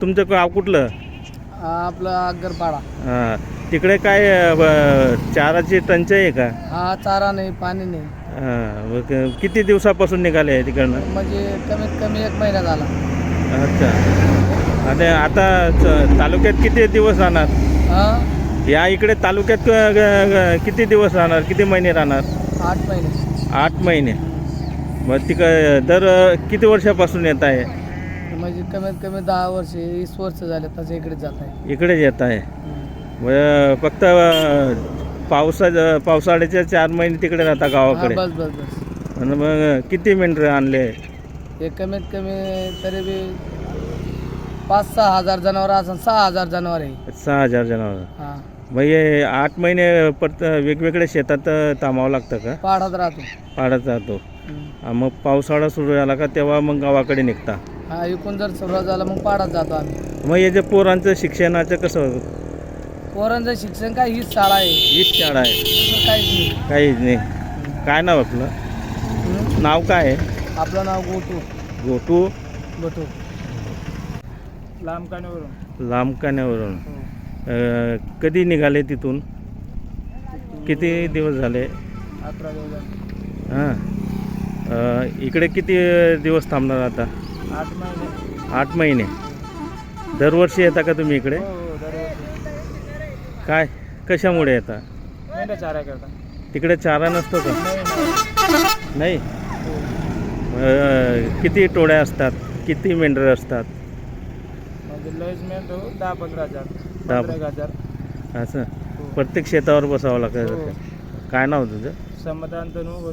तुमचं गाव कुठलं? आपलं अग्गरपाडा हां. तिकडे काय ब- चाराची टंचाई आहे का? हा चारा नाही पाणी नाही. हां. मग किती दिवसापासून निघाले आहे तिकडनं? म्हणजे कमीत कमी एक महिना झाला. अच्छा. आणि आता च- तालुक्यात किती दिवस राहणार? हा? या इकडे तालुक्यात क- ग- ग- किती दिवस राहणार? किती महिने राहणार? आठ महिने. आठ महिने. मग तिक दर किती वर्षापासून येत आहे? म्हणजे कमीत कमी दहा वर्ष वीस वर्ष झाले तसं इकडे जात आहे. इकडेच येत आहे. फक्त पावसा पावसाळ्याच्या चार महिने तिकडे राहता हा, गावाकडे बस बस बस. आणि मग किती मेंढरं आणले? हे कमीत कमी तरी बी पाच सहा हजार जनावर असं सहा हजार जनावर आहे. सहा हजार जनावर. हा. मग हे आठ महिने परत वेगवेगळ्या शेतात थांबावं लागतं का? पाडात राहतो. पाडत जातो हम्म. हा, मग पावसाळा सुरू झाला का तेव्हा मग गावाकडे निघता. हा इकून जर सुरुवात झाला मग पाडात जातो आम्ही. मग हे जे पोरांचं शिक्षणाचं कसं पोरांचं शिक्षण काय हीच शाळा आहे. हीच शाळा आहे. दुसरं काहीच नाही. काहीच नाही. काय नाव आपलं? हम्म. नाव काय आहे? आपलं नाव गोटू. गोटू? गोटू. लांब काण्यावरून लांबकाण्यावरून अ, कधी निघाले तिथून? किती दिवस झाले? अकरा दिवस हां. अ, इकडे किती दिवस थांबणार आता? आठ महिने. आठ महिने. दरवर्षी येता का तुम्ही इकडे? हो काय? कशामुळे येता? चारा करता. तिकडे चारा नसतो का? नाही हो. किती टोळ्या असतात? किती मेंढरं असतात? म्हणजे मेंढ दहा पंधरा हजार. असं? हो. प्रत्येक शेतावर बसावं लागतं हो. काय नाव तुझं? समाधान तनू हो,